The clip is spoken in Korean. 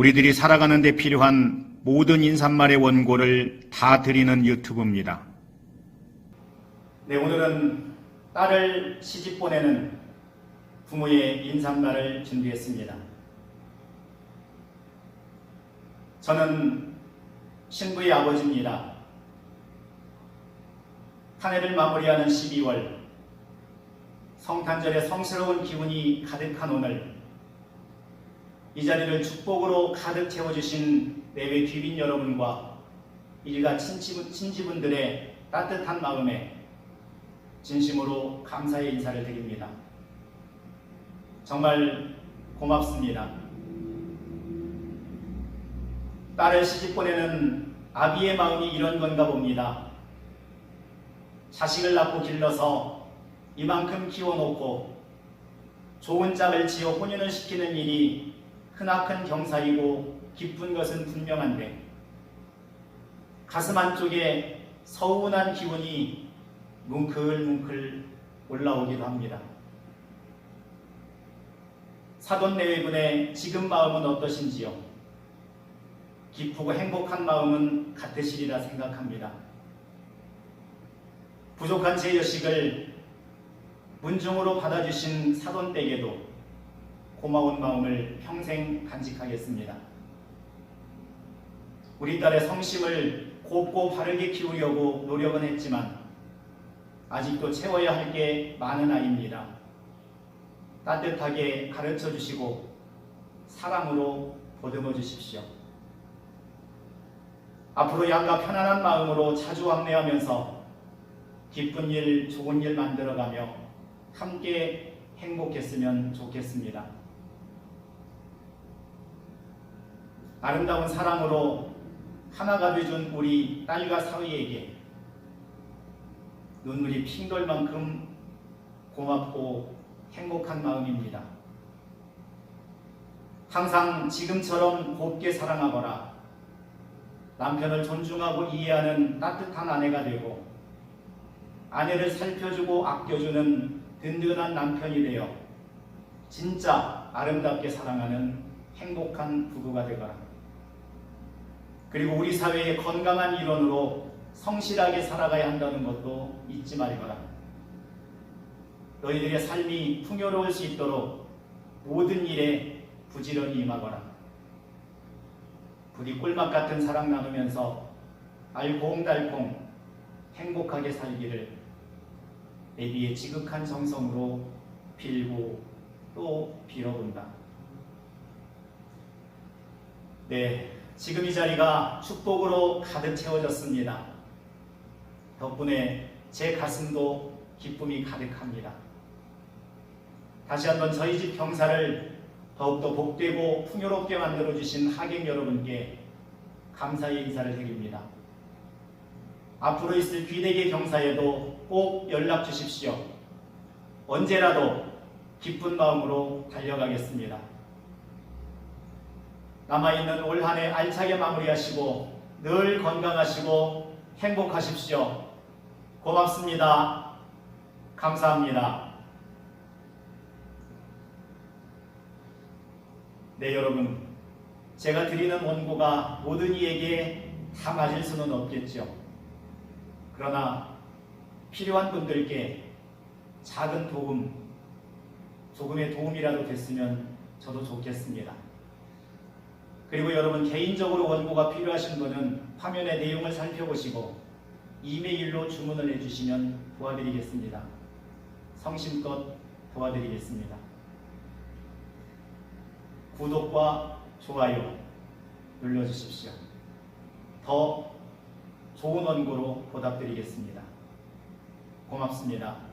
우리들이 살아가는 데 필요한 모든 인사말의 원고를 다 드리는 유튜브입니다. 네, 오늘은 딸을 시집 보내는 부모의 인사말을 준비했습니다. 저는 신부의 아버지입니다. 한 해를 마무리하는 12월 성탄절의 성스러운 기운이 가득한 오늘 이 자리를 축복으로 가득 채워주신 내외 귀빈 여러분과 일가 친지분, 친지분들의 따뜻한 마음에 진심으로 감사의 인사를 드립니다. 정말 고맙습니다. 딸을 시집 보내는 아비의 마음이 이런 건가 봅니다. 자식을 낳고 길러서 이만큼 키워놓고 좋은 짝을 지어 혼인을 시키는 일이 크나큰 경사이고 기쁜 것은 분명한데 가슴 한쪽에 서운한 기운이 뭉클뭉클 올라오기도 합니다. 사돈 내외분의 지금 마음은 어떠신지요? 기쁘고 행복한 마음은 같으시리라 생각합니다. 부족한 제 여식을 문중으로 받아주신 사돈댁에도 고마운 마음을 평생 간직하겠습니다. 우리 딸의 성심을 곱고 바르게 키우려고 노력은 했지만 아직도 채워야 할 게 많은 아이입니다. 따뜻하게 가르쳐 주시고 사랑으로 보듬어 주십시오. 앞으로 양가 편안한 마음으로 자주 왕래하면서 기쁜 일, 좋은 일 만들어가며 함께 행복했으면 좋겠습니다. 아름다운 사랑으로 하나가 되준 우리 딸과 사위에게 눈물이 핑 돌 만큼 고맙고 행복한 마음입니다. 항상 지금처럼 곱게 사랑하거나 남편을 존중하고 이해하는 따뜻한 아내가 되고 아내를 살펴주고 아껴주는 든든한 남편이 되어 진짜 아름답게 사랑하는 행복한 부부가 되거라. 그리고 우리 사회의 건강한 일원으로 성실하게 살아가야 한다는 것도 잊지 말거라. 너희들의 삶이 풍요로울 수 있도록 모든 일에 부지런히 임하거라. 부디 꿀맛 같은 사랑 나누면서 알콩달콩 행복하게 살기를 내비의 지극한 정성으로 빌고 또 빌어본다. 네, 지금 이 자리가 축복으로 가득 채워졌습니다. 덕분에 제 가슴도 기쁨이 가득합니다. 다시 한번 저희 집 경사를 더욱더 복되고 풍요롭게 만들어주신 하객 여러분께 감사의 인사를 드립니다. 앞으로 있을 귀대계 경사에도 꼭 연락 주십시오. 언제라도 기쁜 마음으로 달려가겠습니다. 남아있는 올 한 해 알차게 마무리하시고 늘 건강하시고 행복하십시오. 고맙습니다. 감사합니다. 네, 여러분. 제가 드리는 원고가 모든 이에게 다 맞을 수는 없겠죠. 그러나 필요한 분들께 작은 도움, 조금의 도움이라도 됐으면 저도 좋겠습니다. 그리고 여러분 개인적으로 원고가 필요하신 분은 화면의 내용을 살펴보시고 이메일로 주문을 해주시면 도와드리겠습니다. 성심껏 도와드리겠습니다. 구독과 좋아요 눌러주십시오. 더 좋은 원고로 보답드리겠습니다. 고맙습니다.